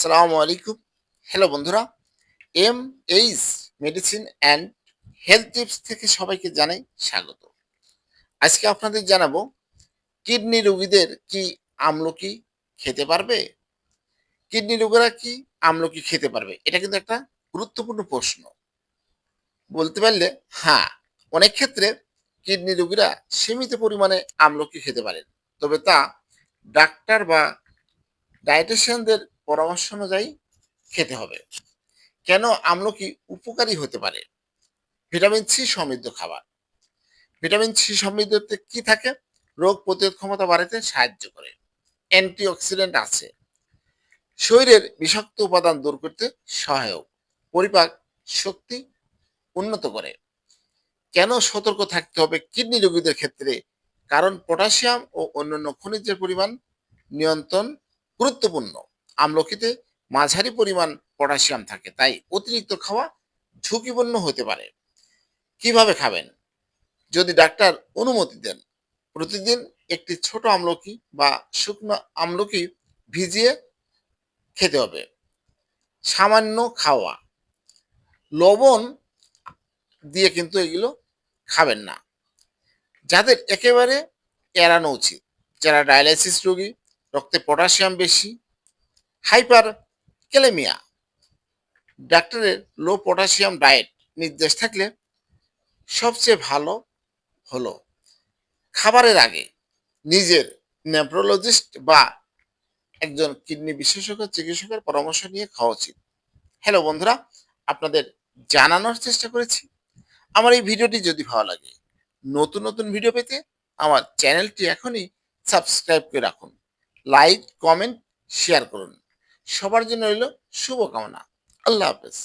আসসালামু আলাইকুম। হ্যালো বন্ধুরা M H medicine and health tips থেকে সবাইকে জানাই স্বাগত। আজকে আপনাদের জানাব, কিডনি রোগীদের কি আমলকি খেতে পারবে? কিডনি রোগীরা কি আমলকি খেতে পারবে? এটা কিন্তু একটা গুরুত্বপূর্ণ প্রশ্ন। বলতে পারলে হ্যাঁ অনেক ক্ষেত্রে কিডনি রোগীরা সীমিত পরিমাণে আমলকি খেতে পারেন। তবে তা ডাক্তার বা ডায়েটিশিয়ানদের পরামর্শ অনুযায়ী খেতে হবে। কেন? আমলকি উপকারী হতে পারে। ভিটামিন সি সমৃদ্ধ খাবার। ভিটামিন সি সমৃদ্ধতে কি থাকে? রোগ প্রতিরোধ ক্ষমতা বাড়াতে সাহায্য করে। অ্যান্টিঅক্সিডেন্ট আছে। শরীরের বিষাক্ত উপাদান দূর করতে সহায়ক। পরিপাক শক্তি উন্নত করে। কেন সতর্ক থাকতে হবে কিডনি রোগীদের ক্ষেত্রে? কারণ পটাশিয়াম ও অন্যান্য খনিজের পরিমাণ নিয়ন্ত্রণ গুরুত্বপূর্ণ। আমলকিতে মাঝারি পরিমাণ পটাশিয়াম থাকে, তাই অতিরিক্ত খাওয়া ঝুঁকিপূর্ণ হতে পারে। কীভাবে খাবেন? যদি ডাক্তার অনুমতি দেন, প্রতিদিন একটি ছোট আমলকি বা শুকনো আমলকি ভিজিয়ে খেতে হবে। সামান্য খাওয়া। লবণ দিয়ে কিন্তু এগুলো খাবেন না। যাদের একেবারে এড়ানো উচিত, যারা ডায়ালাইসিস রোগী, রক্তে পটাশিয়াম বেশি হাইপার ক্যালেমিয়া ডাক্তারের লো পটাশিয়াম ডায়েট নির্দেশ থাকলে সবচেয়ে ভালো হলো খাবারের আগে নিজের নেপ্রোলজিস্ট বা একজন কিডনি বিশেষজ্ঞ চিকিৎসকের পরামর্শ নিয়ে খাওয়া উচিত। হ্যালো বন্ধুরা, আপনাদের জানানোর চেষ্টা করেছি। আমার এই ভিডিওটি যদি ভালো লাগে, নতুন নতুন ভিডিও পেতে আমার চ্যানেলটি এখনই সাবস্ক্রাইব করে রাখুন। লাইক, কমেন্ট, শেয়ার করুন। সবার জন্য রইল শুভকামনা। আল্লাহ হাফেজ।